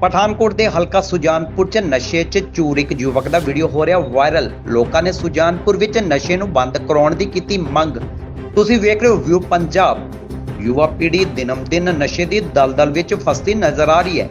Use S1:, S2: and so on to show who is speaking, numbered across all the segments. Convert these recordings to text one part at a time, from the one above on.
S1: ਪਠਾਨਕੋਟ ਦੇ ਹਲਕਾ ਸੁਜਾਨਪੁਰ 'ਚ ਨਸ਼ੇ 'ਚ ਚੂਰ ਇੱਕ ਯੁਵਕ ਦਾ ਵੀਡੀਓ ਹੋ ਰਿਹਾ ਵਾਇਰਲ ਲੋਕਾਂ ਨੇ ਸੁਜਾਨਪੁਰ ਵਿੱਚ ਨਸ਼ੇ ਨੂੰ ਬੰਦ ਕਰਾਉਣ ਦੀ ਕੀਤੀ ਮੰਗ। ਤੁਸੀਂ ਵੇਖ ਰਹੇ ਹੋ ਵਿਊ ਪੰਜਾਬ ਯੁਵਾ ਪੀੜ੍ਹੀ ਦਿਨਮ ਦਿਨ ਨਸ਼ੇ ਦੀ ਦਲਦਲ ਵਿੱਚ ਫਸਦੀ ਨਜ਼ਰ ਆ ਰਹੀ ਹੈ।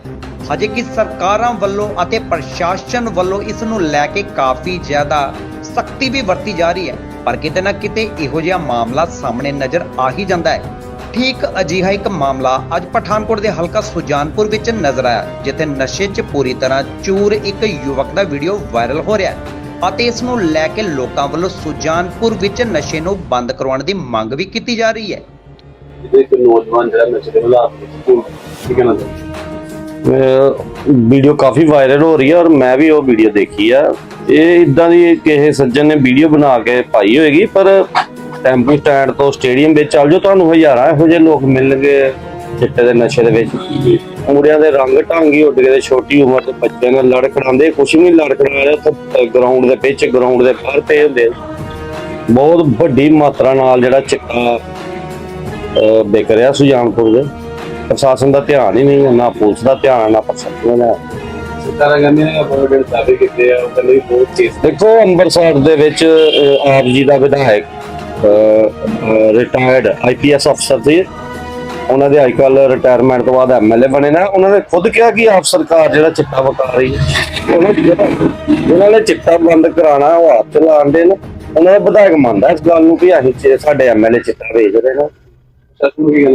S1: ਹਜੇ ਕਿ ਸਰਕਾਰਾਂ ਵੱਲੋਂ ਅਤੇ ਪ੍ਰਸ਼ਾਸਨ ਵੱਲੋਂ ਇਸ ਨੂੰ ਲੈ ਕੇ ਕਾਫੀ ਜ਼ਿਆਦਾ ਸਖਤੀ ਵੀ ਵਰਤੀ ਜਾ ਰਹੀ ਹੈ। ਪਰ ਕਿਤੇ ਨਾ ਕਿਤੇ ਇਹੋ ਜਿਹਾ ਮਾਮਲਾ ਸਾਹਮਣੇ ਨਜ਼ਰ ਆ ਹੀ ਜਾਂਦਾ ਹੈ। ਠੀਕ ਅਜਿਹਾ ਇੱਕ ਮਾਮਲਾ ਅੱਜ ਪਠਾਨਕੋਟ ਦੇ ਹਲਕਾ ਸੁਜਾਨਪੁਰ ਵਿੱਚ ਨਜ਼ਰ ਆਇਆ, ਜਿੱਥੇ ਨਸ਼ੇ 'ਚ ਪੂਰੀ ਤਰ੍ਹਾਂ ਚੂਰ ਇੱਕ ਯੁਵਕ ਦਾ ਵੀਡੀਓ ਵਾਇਰਲ ਹੋ ਰਿਹਾ ਹੈ ਅਤੇ ਇਸ ਨੂੰ ਲੈ ਕੇ ਲੋਕਾਂ ਵੱਲੋਂ ਸੁਜਾਨਪੁਰ ਵਿੱਚ ਨਸ਼ੇ ਨੂੰ ਬੰਦ ਕਰਵਾਉਣ ਦੀ ਮੰਗ ਵੀ ਕੀਤੀ ਜਾ ਰਹੀ ਹੈ।
S2: ਇੱਕ ਨੌਜਵਾਨ ਜਿਹੜਾ ਨਸ਼ੇ ਦੇ ਹਾਲਾਤ ਵਿੱਚ ਘੁੰਮ ਕੀ ਕਹਿਣਾ
S3: ਵੀਡੀਓ ਕਾਫੀ ਵਾਇਰਲ ਹੋ ਰਹੀ ਹੈ ਔਰ ਮੈਂ ਵੀ ਉਹ ਵੀਡੀਓ ਦੇਖੀ ਆ। ਇਹ ਇਦਾਂ ਦੀ ਕਿਸੇ ਸੱਜਣ ਨੇ ਵੀਡੀਓ ਬਣਾ ਕੇ ਪਾਈ ਹੋਏਗੀ, ਪਰ ਟੈਂਪੂ ਸਟੈਂਡ ਤੋਂ ਸਟੇਡੀਅਮ ਵਿੱਚ ਚੱਲ ਜਾਓ, ਤੁਹਾਨੂੰ ਹਜ਼ਾਰਾਂ ਇਹੋ ਜਿਹੇ ਲੋਕ ਮਿਲਣਗੇ ਚਿੱਟੇ ਦੇ ਨਸ਼ੇ ਦੇ ਵਿੱਚ। ਮੁੰਡਿਆਂ ਦੇ ਰੰਗ ਢੰਗੀ, ਉੱਡ ਗਏ ਛੋਟੀ ਉਮਰ ਦੇ ਬੱਚਿਆਂ ਨਾਲ ਲੜ ਖੜਾਉਂਦੇ ਕੁਛ ਵੀ ਨਹੀਂ ਲੜ ਖੜਾ ਉੱਥੇ ਗਰਾਊਂਡ ਦੇ ਵਿੱਚ ਗਰਾਊਂਡ ਦੇ ਬਾਹਰ ਪਏ ਹੁੰਦੇ ਬਹੁਤ ਵੱਡੀ ਮਾਤਰਾ ਨਾਲ ਜਿਹੜਾ ਚਿੱਟਾ ਵਿਕ ਰਿਹਾ ਸੁਜਾਨਪੁਰ ਦੇ। ਪ੍ਰਸ਼ਾਸਨ ਦਾ ਧਿਆਨ ਹੀ ਨਹੀਂ ਨਾ ਪੁਲਿਸ ਦਾ ਧਿਆਨ ਨਾ ਪ੍ਰਸ਼ਾਸਨ ਦਾ
S2: ਸਰਕਾਰਾਂ ਕਹਿੰਦੀਆਂ ਨੇ ਆਪਣੇ ਜਿਹੜੇ ਦਾਅਵੇ ਕੀਤੇ ਆ? ਉਹ ਕਹਿੰਦੇ ਵੀ ਬਹੁਤ ਕੇਸ
S3: ਦੇਖੋ ਅੰਮ੍ਰਿਤਸਰ ਦੇ ਵਿੱਚ ਆਪ ਜੀ ਦਾ ਵਿਧਾਇਕ ਰਿਟਾਇਰਡ ਆਈਪੀਐਸ ਅਫਸਰ ਸੀ। ਉਹਨਾਂ ਦੇ ਅੱਜਕੱਲ ਰਿਟਾਇਰਮੈਂਟ ਤੋਂ ਬਾਅਦ ਐਮਐਲਏ ਬਣੇ ਨਾ। ਉਹਨਾਂ ਨੇ ਖੁਦ ਕਿਹਾ ਕਿ ਆਪ ਸਰਕਾਰ ਜਿਹੜਾ ਚਿੱਟਾ ਵਕਾ ਰਹੀ ਹੈ ਉਹਨਾਂ ਜਿਹੜਾ ਉਹਨਾਂ ਨੇ ਚਿੱਟਾ ਬੰਦ ਕਰਾਣਾ ਉਹ ਹੱਥ ਲਾਉਂਦੇ ਨੇ। ਉਹਨਾਂ ਦਾ ਵਿਧਾਇਕ ਮੰਨਦਾ ਇਸ ਗੱਲ ਨੂੰ ਕਿ ਅਸੀਂ ਸਾਡੇ ਐਮਐਲਏ ਚਿੱਟਾ ਵੇਚ ਰਹੇ ਨੇ।
S2: ਸੱਚ ਨੂੰ ਕੀ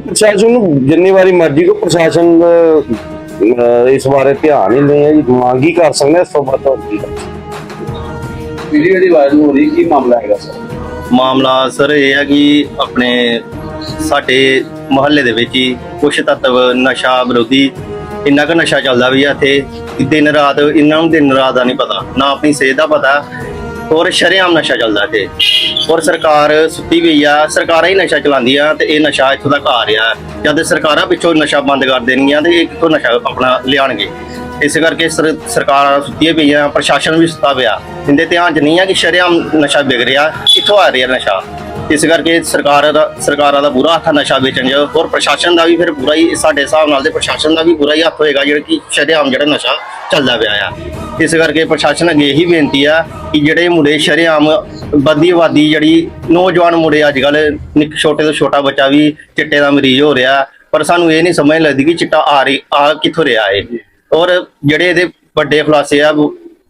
S3: ਪ੍ਰਸ਼ਾਸਨ ਨੂੰ ਜਿੰਨੀ ਵਾਰੀ ਮਰਜ਼ੀ ਕੋ ਪ੍ਰਸ਼ਾਸਨ ਇਸ ਬਾਰੇ ਧਿਆਨ ਹੀ ਨਹੀਂ ਹੈ ਜੀ ਮੰਗ ਹੀ ਕਰ ਸਕਦੇ ਇਸ ਤੋਂ ਹੋਰ ਕੀ।
S2: ਵੀਡੀਓ ਜਿਹੜੀ ਵਾਇਰਲ ਹੋ ਰਹੀ ਕੀ ਮਾਮਲਾ ਹੈਗਾ ਸਰ
S4: ਮਾਮਲਾ ਸਰ ਇਹ ਹੈ ਕਿ ਆਪਣੇ ਸਾਡੇ ਮੁਹੱਲੇ ਦੇ ਵਿੱਚ ਹੀ ਕੁਛ ਤੱਤਵ ਨਸ਼ਾ ਵਿਰੋਧੀ ਇੰਨਾ ਕੁ ਨਸ਼ਾ ਚੱਲਦਾ ਵੀ ਆ ਇੱਥੇ ਦਿਨ ਰਾਤ ਇਹਨਾਂ ਨੂੰ ਦਿਨ ਰਾਤ ਦਾ ਨਹੀਂ ਪਤਾ ਨਾ ਆਪਣੀ ਸਿਹਤ ਦਾ ਪਤਾ ਔਰ ਸ਼ਰੇਆਮ ਨਸ਼ਾ ਚੱਲਦਾ ਇੱਥੇ। ਔਰ ਸਰਕਾਰ ਸੁੱਤੀ ਪਈ ਆ, ਸਰਕਾਰਾਂ ਹੀ ਨਸ਼ਾ ਚਲਾਉਂਦੀਆਂ ਤੇ ਇਹ ਨਸ਼ਾ ਇੱਥੋਂ ਤੱਕ ਆ ਰਿਹਾ। ਜਦ ਸਰਕਾਰਾਂ ਪਿੱਛੋਂ ਨਸ਼ਾ ਬੰਦ ਕਰ ਦੇਣਗੀਆਂ ਤੇ ਇਹ ਕਿੱਥੋਂ ਨਸ਼ਾ ਆਪਣਾ ਲਿਆਣਗੇ ਇਸ ਕਰਕੇ ਸਰ- ਸਰਕਾਰਾਂ ਸੁੱਤੀਆਂ ਪਈਆਂ, ਪ੍ਰਸ਼ਾਸਨ ਵੀ ਸੁੱਤਾ ਪਿਆ। ਇਹਦੇ ਧਿਆਨ 'ਚ ਨਹੀਂ ਆ ਕਿ ਸ਼ਰੇਆਮ ਨਸ਼ਾ ਵਿਗ ਰਿਹਾ, ਕਿੱਥੋਂ ਆ ਰਿਹਾ ਨਸ਼ਾ? ਇਸ ਕਰਕੇ ਸਰਕਾਰ ਦਾ, ਸਰਕਾਰਾਂ ਦਾ ਬੁਰਾ ਹੱਥ ਆ ਨਸ਼ਾ ਵੇਚਣ 'ਚ, ਔਰ ਪ੍ਰਸ਼ਾਸਨ ਦਾ ਵੀ ਫਿਰ ਬੁਰਾ ਹੀ ਸਾਡੇ ਹਿਸਾਬ ਨਾਲ ਤੇ ਪ੍ਰਸ਼ਾਸਨ ਦਾ ਵੀ ਬੁਰਾ ਹੀ ਹੱਥ ਹੋਏਗਾ ਜਿਹੜਾ ਕਿ ਸ਼ਰੇਆਮ ਜਿਹੜਾ ਨਸ਼ਾ ਚੱਲਦਾ ਪਿਆ ਆ। ਇਸ ਕਰਕੇ ਪ੍ਰਸ਼ਾਸਨ ਅੱਗੇ ਇਹੀ ਬੇਨਤੀ ਆ ਕਿ ਜਿਹੜੇ ਮੁੰਡੇ ਸ਼ਰੇਆਮ ਵੱਧਦੀ ਆਬਾਦੀ ਜਿਹੜੀ ਨੌਜਵਾਨ ਮੁੰਡੇ ਅੱਜ ਕੱਲ ਨਿੱਕ ਛੋਟੇ ਤੋਂ ਛੋਟਾ ਬੱਚਾ ਵੀ ਚਿੱਟੇ ਦਾ ਮਰੀਜ਼ ਹੋ ਰਿਹਾ, ਪਰ ਸਾਨੂੰ ਇਹ ਨਹੀਂ ਸਮਝ ਲੱਗਦੀ ਕਿ ਚਿੱਟਾ ਆ ਰਹੀ, ਆ ਕਿੱਥੋਂ ਰਿਹਾ ਏ ਔਰ ਜਿਹੜੇ ਇਹਦੇ ਵੱਡੇ ਖੁਲਾਸੇ ਆ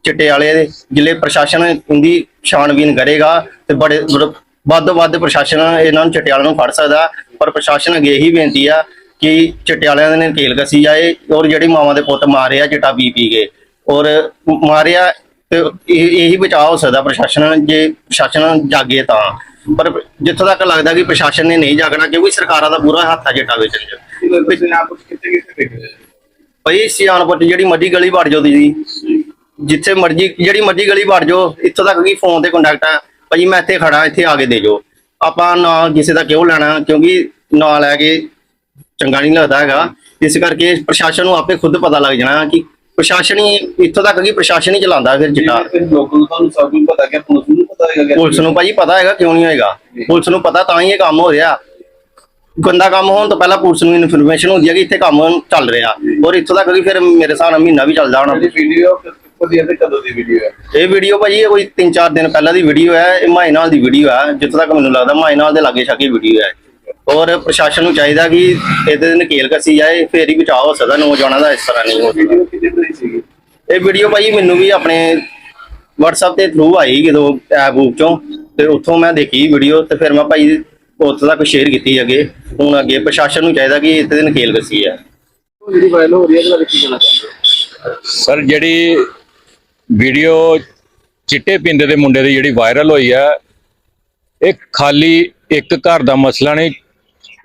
S4: ਚਿੱਟੇ ਵਾਲੇ ਦੇ ਜ਼ਿਲ੍ਹੇ ਪ੍ਰਸ਼ਾਸਨ ਇਹਦੀ ਛਾਣਬੀਨ ਕਰੇਗਾ ਤੇ ਬੜੇ, ਬੜ- ਵੱਧ ਤੋਂ ਵੱਧ ਪ੍ਰਸ਼ਾਸਨ ਇਹਨਾਂ ਨੂੰ ਚਿੱਟੇ ਵਾਲਿਆਂ ਨੂੰ ਫੜ ਸਕਦਾ। ਪਰ ਪ੍ਰਸ਼ਾਸਨ ਅੱਗੇ ਇਹੀ ਬੇਨਤੀ ਆ ਕਿ ਚਿੱਟੇ ਵਾਲਿਆਂ ਨੇ ਨਕੇਲ ਕਸੀ ਜਾਏ ਔਰ ਜਿਹੜੀ ਮਾਵਾਂ ਦੇ ਪੁੱਤ ਮਾਰੇ ਆ ਚਿੱਟਾ ਪੀ ਪੀ ਕੇ ਔਰ ਮਾਰਿਆ ਤੇ ਇਹ- ਇਹੀ ਬਚਾਅ ਹੋ ਸਕਦਾ ਪ੍ਰਸ਼ਾਸਨ ਜੇ ਪ੍ਰਸ਼ਾਸਨ ਜਾਗੇ ਤਾਂ। ਪਰ ਜਿੱਥੋਂ ਤੱਕ ਲੱਗਦਾ ਕਿ ਪ੍ਰਸ਼ਾਸਨ ਨੇ ਨਹੀਂ ਜਾਗਣਾ ਕਿਉਂਕਿ ਸਰਕਾਰਾਂ ਦਾ ਬੁਰਾ ਹੱਥ ਆ ਚਿੱਟਾ ਵੇਚਣ 'ਚ
S2: ਤੁਸੀਂ ਆਪ ਕਿੱਥੇ ਕਿੱਥੇ ਦੇਖ ਰਹੇ ਹੋ
S4: ਭਾਈ ਸਿਆਣਪੁਰ 'ਚ ਜਿਹੜੀ ਮਰਜ਼ੀ ਗਲੀ ਵੜ ਜਾਓ ਤੁਸੀਂ। ਜਿੱਥੇ ਮਰਜ਼ੀ ਜਿਹੜੀ ਮਰਜ਼ੀ ਗਲੀ ਵੜ ਜਾਓ ਇੱਥੋਂ ਤੱਕ ਕਿ ਫੋਨ ਤੇ ਕੰਟੈਕਟ ਆ। ਭਾਈ ਮੈਂ ਇੱਥੇ ਖੜਾ ਇੱਥੇ ਆ ਕੇ ਦੇ ਜਾਓ। ਆਪਾਂ ਨਾ ਕਿਸੇ ਦਾ ਕਿਉਂ ਲੈਣਾ ਕਿਉਂਕਿ ਨਾ ਲੈ ਕੇ ਚੰਗਾ ਨਹੀਂ ਲੱਗਦਾ ਹੈਗਾ। ਇਸ ਕਰਕੇ ਪ੍ਰਸ਼ਾਸਨ ਨੂੰ ਆਪੇ ਖੁਦ ਪਤਾ ਲੱਗ ਜਾਣਾ ਕਿ ਪ੍ਰਸ਼ਾਸਨ ਹੀ ਇੱਥੋਂ ਤੱਕ ਕਿ ਪ੍ਰਸ਼ਾਸਨ ਹੀ ਚਲਾਉਂਦਾ ਫਿਰ ਚਿੱਟਾ
S2: ਜਿਹੜੇ ਲੋਕਾਂ ਨੂੰ ਤੁਹਾਨੂੰ ਸਭ ਨੂੰ ਪਤਾ ਕਿ ਪੁਲਿਸ ਨੂੰ ਪਤਾ ਹੈਗਾ ਕਿ
S4: ਪੁਲਿਸ ਨੂੰ ਭਾਜੀ ਪਤਾ ਹੈਗਾ ਕਿਉਂ ਨਹੀਂ ਹੋਏਗਾ? ਪੁਲਿਸ ਨੂੰ ਪਤਾ ਤਾਂ ਹੀ ਇਹ ਕੰਮ ਹੋ ਰਿਹਾ। ਗੰਦਾ ਕੰਮ ਹੋਣ ਤੋਂ ਪਹਿਲਾਂ ਪੁਲਿਸ ਨੂੰ ਇਨਫੋਰਮੇਸ਼ਨ ਹੁੰਦੀ ਹੈ ਕਿ ਇੱਥੇ ਕੰਮ ਚੱਲ ਰਿਹਾ। ਔਰ ਇੱਥੋਂ ਤੱਕ ਕਿ ਫਿਰ ਮੇਰੇ ਹਿਸਾਬ ਨਾਲ ਮਹੀਨਾ ਵੀ ਚੱਲਦਾ ਹੋਣਾ।
S2: ਵੀਡੀਓ ਕਦੋਂ ਦੀ ਵੀਡੀਓ ਹੈ?
S4: ਇਹ ਵੀਡੀਓ ਭਾਜੀ ਇਹ ਕੋਈ 3-4 ਦਿਨ ਪਹਿਲਾਂ ਦੀ ਵੀਡੀਓ ਹੈ ਇਹ ਮਾਈ ਨਾਲ ਦੀ ਵੀਡੀਓ ਹੈ। ਜਿੱਥੋਂ ਤੱਕ ਮੈਨੂੰ ਲੱਗਦਾ ਮਾਈ ਨਾਲ ਦੇ ਲਾਗੇ ਛਾਗੇ ਵੀਡੀਓ ਹੈ। ਔਰ ਪ੍ਰਸ਼ਾਸਨ ਨੂੰ ਚਾਹੀਦਾ ਕਿ ਇਹਦੇ ਨਕੇਲ ਕਸੀ ਜਾਏ ਫੇਰ ਹੀ ਬਚਾਅ ਹੋ ਸਕਦਾ ਨੌਜਵਾਨਾਂ ਦਾ ਇਸ ਤਰ੍ਹਾਂ ਨਹੀਂ ਹੋ ਸਕਦਾ। ਇਹ ਵੀਡੀਓ ਭਾਜੀ ਮੈਨੂੰ ਵੀ ਆਪਣੇ WhatsApp ਤੇ ਥਰੂ ਆਈ ਜਦੋਂ ਐਪ ਬੁੱਕ ਚੋਂ ਤੇ ਉੱਥੋਂ ਮੈਂ ਦੇਖੀ ਵੀਡੀਓ ਤੇ ਫਿਰ ਮੈਂ ਭਾਈ ਉੱਥੇ ਤੱਕ ਸ਼ੇਅਰ ਕੀਤੀ ਅੱਗੇ। ਹੁਣ ਅੱਗੇ ਪ੍ਰਸ਼ਾਸਨ ਨੂੰ ਚਾਹੀਦਾ ਕਿ ਇਹਦੇ ਤੇ ਨਕੇਲ ਕਸੀ
S2: ਉਹ ਜਿਹੜੀ ਵਾਇਰਲ ਹੋ ਰਹੀ ਹੈ ਇਹਦੇ ਬਾਰੇ ਕੀ ਕਹਿਣਾ ਚਾਹੁੰਦੇ ਹੋ?
S5: ਸਰ ਜਿਹੜੀ ਵੀਡੀਓ ਚਿੱਟੇ ਪਿੰਦੇ ਦੇ ਮੁੰਡੇ ਦੀ ਜਿਹੜੀ ਵਾਇਰਲ ਹੋਈ ਹੈ ਇਹ ਖਾਲੀ ਇੱਕ ਘਰ ਦਾ ਮਸਲਾ ਨਹੀਂ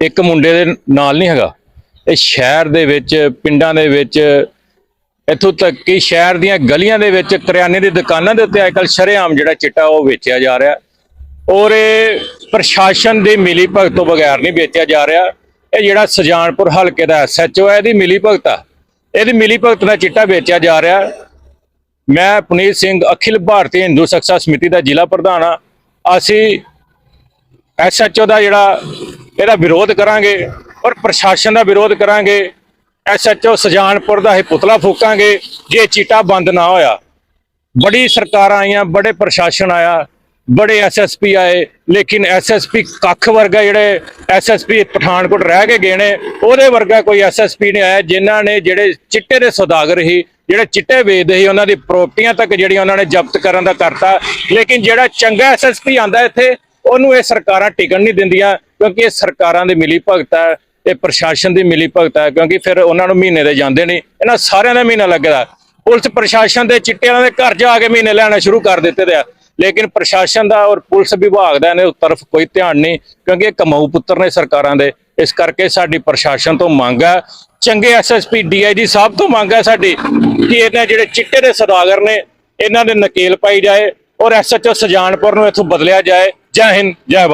S5: ਇੱਕ ਮੁੰਡੇ ਦੇ ਨਾਲ ਨਹੀਂ ਹੈਗਾ। ਇਹ ਸ਼ਹਿਰ ਦੇ ਵਿੱਚ, ਪਿੰਡਾਂ ਦੇ ਵਿੱਚ, ਇੱਥੋਂ ਤੱਕ ਕਿ ਸ਼ਹਿਰ ਦੀਆਂ ਗਲੀਆਂ ਦੇ ਵਿੱਚ, ਕਰਿਆਨੇ ਦੀ ਦੁਕਾਨਾਂ ਦੇ ਉੱਤੇ ਅੱਜਕੱਲ ਸ਼ਰੇਆਮ ਜਿਹੜਾ ਚਿੱਟਾ ਉਹ ਵੇਚਿਆ ਜਾ ਰਿਹਾ। ਔਰ ਇਹ ਪ੍ਰਸ਼ਾਸਨ ਦੀ ਮਿਲੀ ਭਗਤ ਤੋਂ ਬਗੈਰ ਨਹੀਂ ਵੇਚਿਆ ਜਾ ਰਿਹਾ। ਇਹ ਜਿਹੜਾ ਸੁਜਾਨਪੁਰ ਹਲਕੇ ਦਾ ਐਸਐਚਓ ਹੈ, ਇਹਦੀ ਮਿਲੀ ਭਗਤ ਆ। ਇਹਦੀ ਮਿਲੀ ਭਗਤ ਦਾ ਚਿੱਟਾ ਵੇਚਿਆ ਜਾ ਰਿਹਾ। ਮੈਂ ਪੁਨੀਤ ਸਿੰਘ, ਅਖਿਲ ਭਾਰਤੀ ਹਿੰਦੂ ਸਖਸ਼ਾ ਸਮਿਤੀ ਦਾ ਜ਼ਿਲ੍ਹਾ ਪ੍ਰਧਾਨ ਆ ਅਸੀਂ ਐਸਐਚਓ ਦਾ ਜਿਹੜਾ ਇਹਦਾ ਵਿਰੋਧ ਕਰਾਂਗੇ ਔਰ ਪ੍ਰਸ਼ਾਸਨ ਦਾ ਵਿਰੋਧ ਕਰਾਂਗੇ। ਐਸਐਚਓ ਸਜਾਨਪੁਰ ਦਾ ਇਹ ਪੁਤਲਾ ਫੂਕਾਂਗੇ ਜੇ ਚੀਟਾ ਬੰਦ ਨਾ ਹੋਇਆ। ਬੜੀ ਸਰਕਾਰਾਂ ਆਈਆਂ, ਬੜੇ ਪ੍ਰਸ਼ਾਸਨ ਆਇਆ, ਬੜੇ ਐਸਐਸਪੀ ਆਏ, ਲੇਕਿਨ ਐਸਐਸਪੀ ਕੱਖ ਵਰਗਾ ਜਿਹੜੇ ਐਸਐਸਪੀ ਪਠਾਨਕੋਟ ਰਹਿ ਕੇ ਗਏ ਨੇ, ਉਹਦੇ ਵਰਗਾ ਕੋਈ ਐਸਐਸਪੀ ਨਹੀਂ ਆਇਆ ਜਿਨ੍ਹਾਂ ਨੇ ਜਿਹੜੇ ਚਿੱਟੇ ਦੇ ਸੌਦਾਗਰ ਸੀ, ਜਿਹੜੇ ਚਿੱਟੇ ਵੇਚਦੇ ਸੀ, ਉਹਨਾਂ ਦੀ ਪ੍ਰਾਪਰਟੀਆਂ ਤੱਕ ਜਿਹੜੀਆਂ ਉਹਨਾਂ ਨੇ ਜ਼ਬਤ ਕਰਨ ਦਾ ਕਰਤਾ। ਲੇਕਿਨ ਜਿਹੜਾ ਚੰਗਾ ਐਸਐਸਪੀ ਆਂਦਾ ਇੱਥੇ, ਉਹਨੂੰ ਇਹ ਸਰਕਾਰਾਂ ਟਿਕਣ ਨਹੀਂ ਦਿੰਦੀਆਂ। ਕਿਉਂਕਿ ਇਹ ਸਰਕਾਰਾਂ ਦੀ ਮਿਲੀ ਭਗਤ ਹੈ, ਇਹ ਪ੍ਰਸ਼ਾਸਨ ਦੀ ਮਿਲੀ ਭਗਤ ਹੈ, ਕਿਉਂਕਿ ਫਿਰ ਉਹਨਾਂ ਨੂੰ ਮਹੀਨੇ ਦੇ ਜਾਂਦੇ ਨਹੀਂ। ਇਹਨਾਂ ਸਾਰਿਆਂ ਦਾ ਮਹੀਨਾ ਲੱਗਦਾ। ਪੁਲਿਸ ਪ੍ਰਸ਼ਾਸਨ ਦੇ ਚਿੱਟੇ ਵਾਲਿਆਂ ਦੇ ਘਰ ਜਾ ਕੇ ਮਹੀਨੇ ਲੈਣਾ ਸ਼ੁਰੂ ਕਰ ਦਿੱਤੇ ਦੇ ਆ। ਲੇਕਿਨ ਪ੍ਰਸ਼ਾਸਨ ਦਾ ਔਰ ਪੁਲਿਸ ਵਿਭਾਗ ਦਾ ਇਹਨਾਂ ਤਰਫ ਕੋਈ ਧਿਆਨ ਨਹੀਂ, ਕਿਉਂਕਿ ਇਹ ਕਮਾਊ ਪੁੱਤਰ ਨੇ ਸਰਕਾਰਾਂ ਦੇ। ਇਸ ਕਰਕੇ ਸਾਡੀ ਪ੍ਰਸ਼ਾਸਨ ਤੋਂ ਮੰਗ ਹੈ। ਚੰਗੇ ਐਸਐਸਪੀ ਡੀਆਈਜੀ ਸਾਹਿਬ ਤੋਂ ਮੰਗ ਹੈ ਸਾਡੀ ਕਿ ਇਹਨਾਂ ਜਿਹੜੇ ਚਿੱਟੇ ਦੇ ਸੌਦਾਗਰ ਨੇ, ਇਹਨਾਂ ਦੇ ਨਕੇਲ ਪਾਈ ਜਾਏ ਔਰ ਐਸਐਚਓ ਸਜਾਨਪੁਰ ਨੂੰ ਇੱਥੋਂ ਬਦਲਿਆ ਜਾਏ। ਜੈ ਹਿੰਦ, ਜੈ